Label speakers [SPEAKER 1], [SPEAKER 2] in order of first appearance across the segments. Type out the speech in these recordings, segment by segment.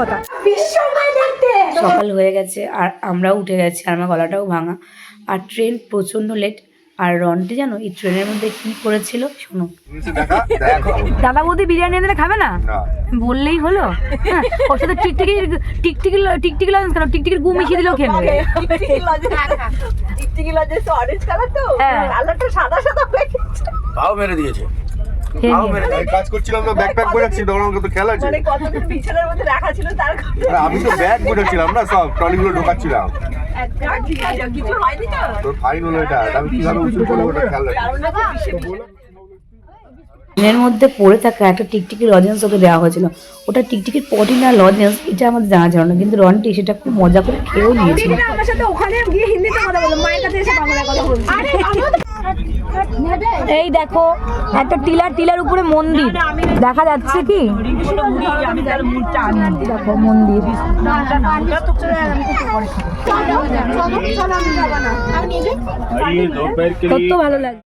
[SPEAKER 1] অভিজ্ঞতা সকাল হয়ে গেছে আর আমরাও উঠে গেছি আর আমার গলাটাও ভাঙা। আর ট্রেন প্রচণ্ড লেট আর রনটি জানো এই ট্রেনের মধ্যে কি করেছিল শোনো। দাদা বৌদি বিরিয়ানি এনে খাবে না?
[SPEAKER 2] না।
[SPEAKER 1] বললেই হলো। হ্যাঁ ওর সাথে টিকটিকি টিকটিকি টিকটিকি লজেন্স কেন? টিকটিকির গু মিশিয়ে দিলেও খেয়ে নেবে।
[SPEAKER 3] টিকটিকি লজেন্স। অরেঞ্জ কালার তো?
[SPEAKER 1] হ্যাঁ।
[SPEAKER 3] কালারটা সাদা সাদা হয়ে গেছে।
[SPEAKER 2] তাও মেরে দিয়েছে। কাজ করছিলাম তো ব্যাগ প্যাক বোঝাচ্ছি তখন আমাকে তো খেলা আছে।
[SPEAKER 3] মানে
[SPEAKER 2] আরে আমি তো ব্যাগ বোঝাচ্ছিলাম না সব ট্রলিগুলো ঢোকাচ্ছিলাম। তোর ফাইন হলো এটা আমি কীভাবে করব ওটা খেয়াল
[SPEAKER 1] ট্রেনের মধ্যে পড়ে থাকা একটা টিকটিকি লজেন্স ওকে দেওয়া হয়েছিল। ওটা টিকটিকির পটি না লজেন্স এটা আমাদের জানা ছিল না। কিন্তু রনটি সেটা খুব মজা করে খেয়েও নিয়েছিল। এই দেখো একটা টিলার টিলার উপরে মন্দির। দেখা যাচ্ছে কি? দেখো মন্দির। কত ভালো লাগে।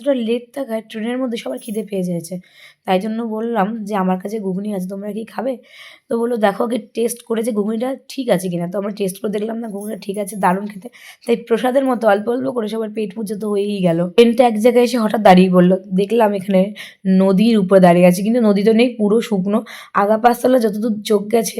[SPEAKER 1] এতটা লেট থাকায় ট্রেনের মধ্যে সবার খিদে পেয়ে যাচ্ছে। তাই জন্য বললাম যে, আমার কাছে ঘুগনি আছে, তোমরা কি খাবে? তো বলল, দেখো আগে টেস্ট করেছে ঘুগনিটা ঠিক আছে কিনা। তো আমরা টেস্ট করে দেখলাম, না, ঘুগনিটা ঠিক আছে, দারুণ খেতে। তাই প্রসাদের মতো অল্প অল্প করে সবার পেট পুজো তো হয়েই গেল। ট্রেনটা এক জায়গায় এসে হঠাৎ দাঁড়িয়ে বলল দেখলাম এখানে নদীর উপরে দাঁড়িয়ে আছে, কিন্তু নদী তো নেই, পুরো শুকনো। আগা পাঁচতলা যতদূর চোখ গেছে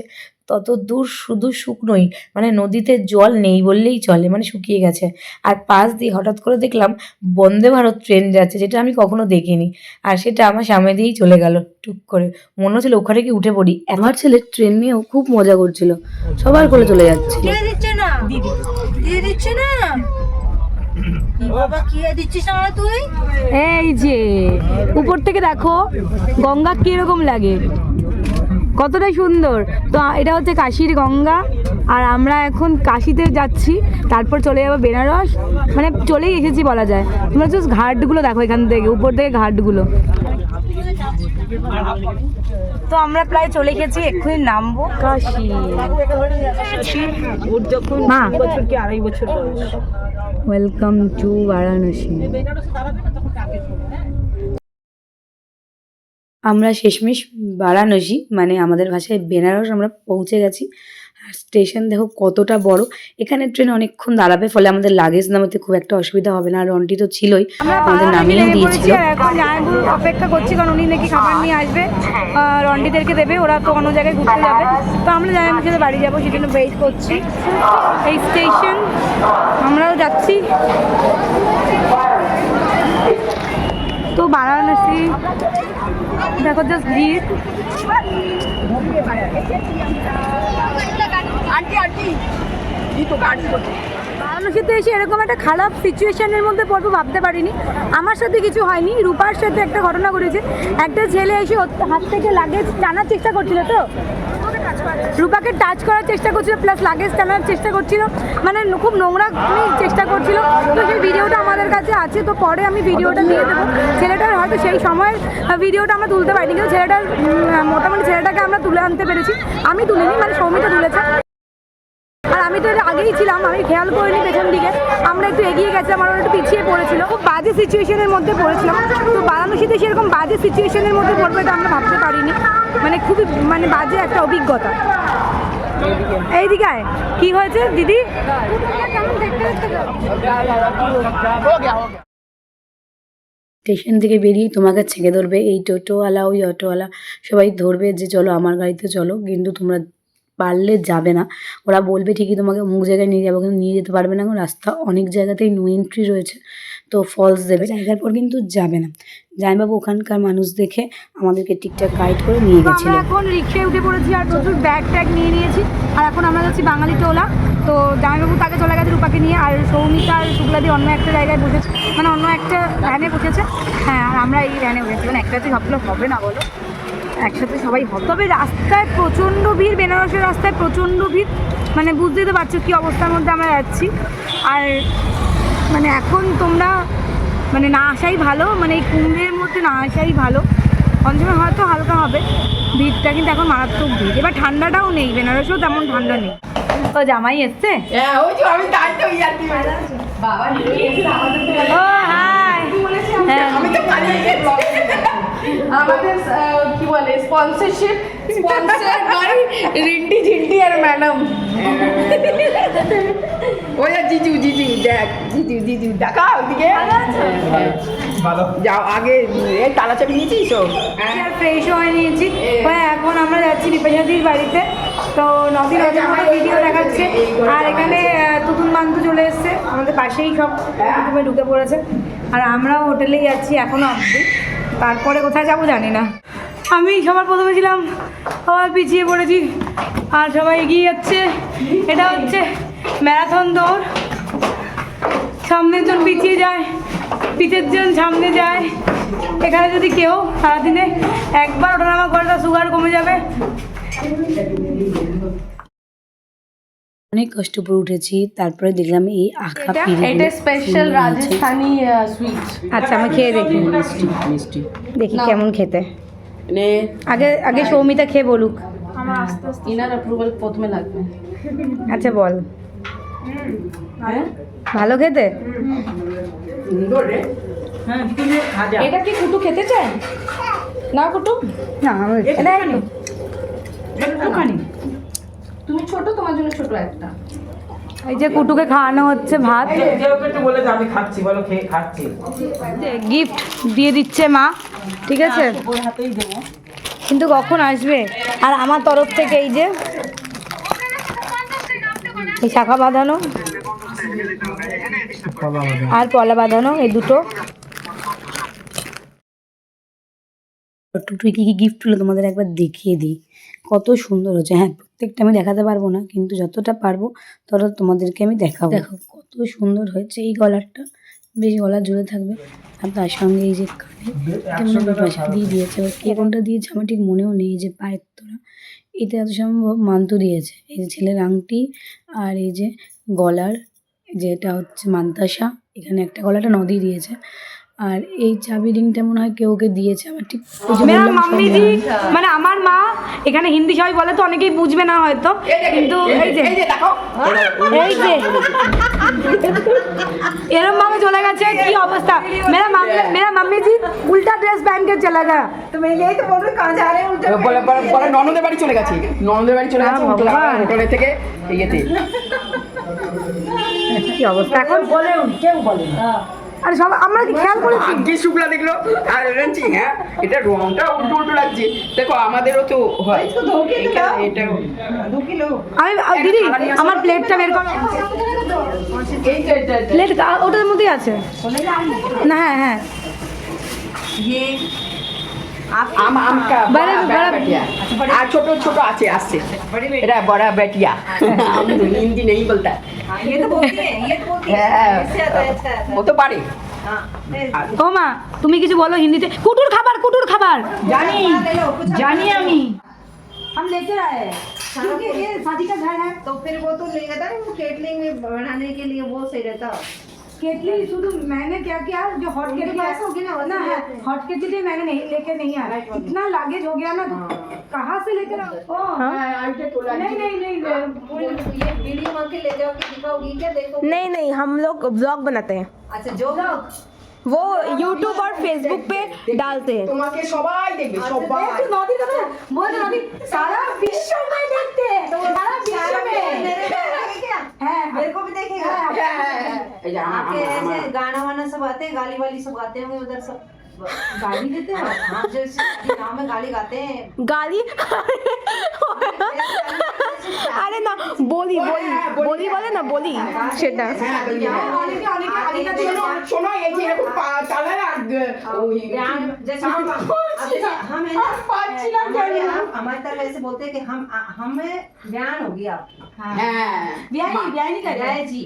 [SPEAKER 1] তত দূর শুধু শুকনোই মানে নদীতে জল নেই বললেই চলে মানে শুকিয়ে গেছে। আর পাশ দিয়ে হঠাৎ করে দেখলাম বন্দে ভারত ট্রেন যাচ্ছে যেটা আমি কখনো দেখিনি। আর সেটা আমার সামনে দিয়েই চলে গেল টুক করে। মনে হচ্ছিল ওখানে কি উঠে পড়ি। আমার ছেলে ট্রেন নিয়েও খুব মজা করছিল। সবার করে চলে যাচ্ছে
[SPEAKER 3] দিচ্ছে না? দিচ্ছে না? বাবা কি দিচ্ছিস না তুই?
[SPEAKER 1] এই যে উপর থেকে দেখো গঙ্গা কীরকম লাগে। কতটা সুন্দর। তো এটা হচ্ছে কাশির গঙ্গা। আর আমরা এখন কাশিতে যাচ্ছি তারপর চলে যাব বেনারস। মানে চলেই এসেছি বলা যায়। তোমরা জাস্ট ঘাটগুলো দেখো এখান থেকে উপর থেকে ঘাটগুলো। তো আমরা প্রায় চলে গেছি এক্ষুনি নামবো কাশি।
[SPEAKER 3] ওর যখন বছর কি আড়াই বছর বয়স?
[SPEAKER 1] ওয়েলকাম টু বারাণসী আমরা শেষমেশ বারাণসী মানে আমাদের ভাষায় বেনারস আমরা পৌঁছে গেছি। আর স্টেশন দেখো কতটা বড়। এখানে ট্রেন অনেকক্ষণ দাঁড়াবে ফলে আমাদের লাগেজ নামাতে খুব একটা অসুবিধা হবে না। আর রন্টি তো ছিলই আমাদের নামিয়ে দিয়েছিল।
[SPEAKER 4] এখন অপেক্ষা করছি কারণ উনি নাকি খাবার নিয়ে আসবে। রন্ডিদেরকে দেবে ওরা তো অন্য জায়গায় ঘুরতে যাবে। তো আমরা সাথে বাড়ি যাব সেজন্য ওয়েট করছি। এই স্টেশন আমরাও যাচ্ছি। তো বারাণসী দেখো জাস্ট ভিড়
[SPEAKER 3] মানুষের
[SPEAKER 4] বারাণসীতে এসে এরকম একটা খারাপ সিচুয়েশনের মধ্যে পড়ব ভাবতে পারিনি। আমার সাথে কিছু হয়নি রূপার সাথে একটা ঘটনা ঘটেছে। একটা ছেলে এসে হাত থেকে লাগেজ টানার চেষ্টা করছিল তো। রূপাকে টাচ করার চেষ্টা করছিল প্লাস লাগেজ টানার চেষ্টা করছিল। মানে খুব নোংরা চেষ্টা করছিল। তো সেই ভিডিওটা আমাদের কাছে আছে, তো পরে আমি ভিডিওটা দিয়ে দেবো। ছেলেটার হয়তো সেই সময়ের ভিডিওটা আমরা তুলতে পারিনি, কিন্তু ছেলেটার মোটামুটি ছেলেটাকে আমরা তুলে আনতে পেরেছি। আমি তুলিনি মানে সৌমিতা তুলেছে। আমি তো আগেই ছিলাম, আমি খেয়াল করিনি পেছন দিকে। আমরা একটু এগিয়ে গেছিলাম আর ওরা একটু পিছিয়ে পড়েছিল। খুব বাজে সিচুয়েশনের মধ্যে পড়েছিলাম। তো বারাণসীতে সেরকম বাজে সিচুয়েশনের মধ্যে পড়বে এটা আমরা ভাবতে পারিনি। মানে খুবই মানে বাজে একটা অভিজ্ঞতা। এইদিকে আয়। কি হয়েছে, দিদি?
[SPEAKER 1] স্টেশন থেকে বেরিয়ে তোমাকে ছেঁকে ধরবে, এই টোটোওয়ালা, ওই অটোওয়ালা, সবাই ধরবে যে, চলো আমার গাড়িতে চলো। কিন্তু তোমরা পারলে যাবে না। ওরা বলবে ঠিকই তোমাকে অমুক জায়গায় নিয়ে যাব কিন্তু নিয়ে যেতে পারবে না। কারণ রাস্তা অনেক জায়গাতেই নো এন্ট্রি রয়েছে তো ফলস দেবে। জায়গার পর কিন্তু যাবে না। জামাইবাবু ওখানকার মানুষ দেখে আমাদেরকে ঠিকঠাক গাইড করে নিয়ে
[SPEAKER 4] তো
[SPEAKER 1] গেছিল।
[SPEAKER 4] এখন রিক্সায় উঠে পড়েছি আর প্রচুর ব্যাগ ট্যাগ নিয়ে নিয়েছি। আর এখন আমরা যাচ্ছি বাঙালি টোলা। তো জামাইবাবু তাকে চলে গেছে রূপাকে নিয়ে আর সৌমিতা আর শুক্লাদি অন্য একটা জায়গায় বসেছে। মানে অন্য একটা ভ্যানে বসেছে। হ্যাঁ আর আমরা এই ভ্যানে উঠেছি মানে একসাথে ভাবলে হবে না বলো। একসাথে সবাই হবে তবে রাস্তায় প্রচণ্ড ভিড় বেনারসের রাস্তায় প্রচণ্ড ভিড় মানে বুঝতেই তো পারছ কী অবস্থার মধ্যে আমরা যাচ্ছি। আর মানে এখন তোমরা মানে না আসাই ভালো মানে এই কুম্ভের মধ্যে না আসাই ভালো। পঞ্চমে হয়তো হালকা হবে ভিড়টা কিন্তু এখন মারাত্মক ভিড়। এবার ঠান্ডাটাও নেই বেনারসেও তেমন ঠান্ডা নেই। ও জামাই এসছে?
[SPEAKER 3] হ্যাঁ তো তো বাবা
[SPEAKER 4] ও হ্যাঁ।
[SPEAKER 3] তো আমাদের কি বলে sponsorship sponsor by Rinti Jhinti R madam. ওই আর জিজু জিজু দেখ জিজু জিজু দেখা ওদিকে। যাও আগে এই তালা চাবি নিয়েছিস তো?
[SPEAKER 4] ফ্রেশ হয়ে নিয়েছি। হ্যাঁ এখন আমরা যাচ্ছি বিপাশাদির বাড়িতে। তো নদীর অজানা ভিডিও দেখাচ্ছে। আর এখানে তুতুন মান্তু চলে এসছে। আমাদের পাশেই সব রুমে ঢুকে পড়েছে। আর আমরাও হোটেলেই যাচ্ছি এখনও অবধি তারপরে কোথায় যাব জানি না। আমি সবার প্রথমে ছিলাম আবার পিছিয়ে পড়েছি। আর সবাই এগিয়ে যাচ্ছে। এটা হচ্ছে ম্যারাথন দৌড়। সামনের জন পিছিয়ে যায়। পিছের জন সামনে যায়। এখানে যদি কেউ সারাদিনে একবার ওঠানামা করে, তার সুগার কমে যাবে।
[SPEAKER 1] অনেক কষ্ট করে উঠেছি তারপরে দেখলাম এই আঁকা
[SPEAKER 3] এটা এটা স্পেশাল
[SPEAKER 1] সুন্দর
[SPEAKER 3] রাজস্থানি সুইট
[SPEAKER 4] আচ্ছা আমি খেয়ে দেখি।
[SPEAKER 5] মিষ্টি মিষ্টি।
[SPEAKER 4] দেখি কেমন খেতে।
[SPEAKER 5] নে।
[SPEAKER 4] আগে আগে সৌমিতা খেয়ে বলুক।
[SPEAKER 3] আমার আস্তে আস্তে ইনার অ্যাপ্রুভাল প্রথমে লাগবে।
[SPEAKER 4] আচ্ছা বল। ভালো খেতে?
[SPEAKER 3] এটা কি কুটু খেতে চায়? না কুটু?
[SPEAKER 4] না এটা একটু
[SPEAKER 3] তুমি ছোট তোমার জন্য ছোট একটা।
[SPEAKER 4] এই যে কুটুকে খাওয়ানো হচ্ছে ভাত।
[SPEAKER 5] বলে আমি খাচ্ছি বলো খেয়ে খাচ্ছি।
[SPEAKER 4] গিফট দিয়ে দিচ্ছে মা ঠিক আছে?
[SPEAKER 5] দেবো।
[SPEAKER 4] কিন্তু কখন আসবে? আর আমার তরফ থেকে এই যে এই শাখা বাঁধানো। আর পলা বাঁধানো এই দুটো।
[SPEAKER 1] টুটুই কী কী গিফট হলো তোমাদের একবার দেখিয়ে দিই। কত সুন্দর হচ্ছে হ্যাঁ প্রত্যেকটা আমি দেখাতে পারব না কিন্তু যতটা পারব ততটা তোমাদেরকে আমি দেখাবো। দেখো। কত সুন্দর হয়েছে এই গলারটা। বেশ গলা জুড়ে থাকবে। আর তার সঙ্গে এই যে কানে পয়সা দিয়ে দিয়েছে। এবার কে কোনটা দিয়েছে আমার ঠিক মনেও নেই। যে পায়ের তোরা এটা এত সম্ভব মান্তু দিয়েছে। এই যে ছেলের আংটি আর এই যে গলার যেটা হচ্ছে মান্তাসা এখানে একটা গলাটা নদী দিয়েছে। আর এই চাবি রিংটা মনে হয় কেউ ওকে দিয়েছে আমার ঠিক ওই যে
[SPEAKER 4] মেরা
[SPEAKER 1] বললাম সব
[SPEAKER 4] মাম্মি
[SPEAKER 1] মনে
[SPEAKER 4] জি
[SPEAKER 1] নেই।
[SPEAKER 4] মানে আমার মা এখানে হিন্দি সবাই বলে তো অনেকেই বুঝবে না হয়তো কিন্তু এই যে
[SPEAKER 3] এই যে দেখো
[SPEAKER 4] এই যে এরম ভাবে চলে গেছে কি অবস্থা মেরা মাম্মি মেরা মাম্মি জি উল্টা ড্রেস पहन के चला गया तो मैं यही तो बोल रही कहां जा रहे हैं उल्टा
[SPEAKER 3] বলে বলে বলে ননদের বাড়ি চলে গেছে ননদের বাড়ি চলে গেছে
[SPEAKER 4] হ্যাঁ, ভগবান।
[SPEAKER 3] হোটেলে থেকে ইয়েতে
[SPEAKER 4] কি অবস্থা এখন বলে কেউ বলে আরে সব আমরা কি খেয়াল করেছি?
[SPEAKER 3] কি শুকলা দেখল আর বলছি হ্যাঁ এটা রংটা উল্টো উল্টো লাগছে। দেখো আমাদেরও তো হয়। এটা এটা
[SPEAKER 4] আমি দিদি আমার প্লেটটা বের করো। প্লেট ওটার মধ্যেই আছে। না হ্যাঁ হ্যাঁ।
[SPEAKER 3] আম আম কা
[SPEAKER 4] বড়া-
[SPEAKER 3] বড়া
[SPEAKER 4] বড়া-
[SPEAKER 3] বেটিয়া আর ছোট ছোট আছে আসছে এটা বড় বেটিয়া हम तो हिंदी नहीं बोलता
[SPEAKER 6] ये तो बोलती है ये तो बोलती है
[SPEAKER 3] হ্যাঁ
[SPEAKER 6] इससे आता है अच्छा आता है
[SPEAKER 3] ও তো পারে
[SPEAKER 6] हाँ
[SPEAKER 4] ও মা তুমি কিছু বলো হিন্দিতে কুটুর খাবার কুটুর খাবার জানি জানি আমি हम लेकर आए हैं क्योंकि ये शादी का घर है
[SPEAKER 6] तो फिर वो तो लेगा था वो केटलिंग में बनाने के लिए वो सही रहता
[SPEAKER 4] केतली शुरू मैंने क्या किया जो हॉट
[SPEAKER 6] उनके
[SPEAKER 4] केतली
[SPEAKER 6] पास
[SPEAKER 4] है
[SPEAKER 6] होगी ना, वैसे
[SPEAKER 4] ना है
[SPEAKER 6] लेते हैं।
[SPEAKER 4] हॉट केतली मैंने नहीं लेके नहीं आया इतना लागेज हो गया ना तो कहाँ से लेकर आओ ओ नहीं नहीं नहीं
[SPEAKER 6] ये वीडियो मांग के ले जाओगे दिखाओगी क्या देखो
[SPEAKER 7] नहीं नहीं हम लोग ब्लॉग बनाते हैं
[SPEAKER 6] अच्छा जो
[SPEAKER 7] वो यूट्यूब और फेसबुक पे डालते हैं
[SPEAKER 3] তোমাকে সবাই দেখবে সবাই
[SPEAKER 4] একটু নদী কথা বল নদী সারা বিশ্ব
[SPEAKER 3] এই যে আমার-
[SPEAKER 6] आपके
[SPEAKER 3] আমার-
[SPEAKER 6] ऐसे
[SPEAKER 3] আমার-
[SPEAKER 6] गाना वाना सब आते हैं गाली वाली सब गाते होंगे उधर सब गाली देते हैं हाँ जैसे गाँव में गाली गाते हैं
[SPEAKER 7] गाली আরে না বলি বলি বলি বলে না বলি সেটা
[SPEAKER 3] হ্যাঁ, বলি, হ্যাঁ।
[SPEAKER 4] অনেকে অনেকে অনেকে
[SPEAKER 3] শোনো, শোনো এই যে এরকম পা- চালায় আর ওই
[SPEAKER 6] बयान जैसे हम अब जैसे हम है ना
[SPEAKER 3] पाँच ना
[SPEAKER 6] हमारे
[SPEAKER 3] करो।
[SPEAKER 6] हम- हमारे तरफ ऐसे बोलते हैं कि हम हमें बयान हो गया
[SPEAKER 3] হ্যাঁ
[SPEAKER 4] বিয়ানি বিয়ানি করে
[SPEAKER 6] जय जी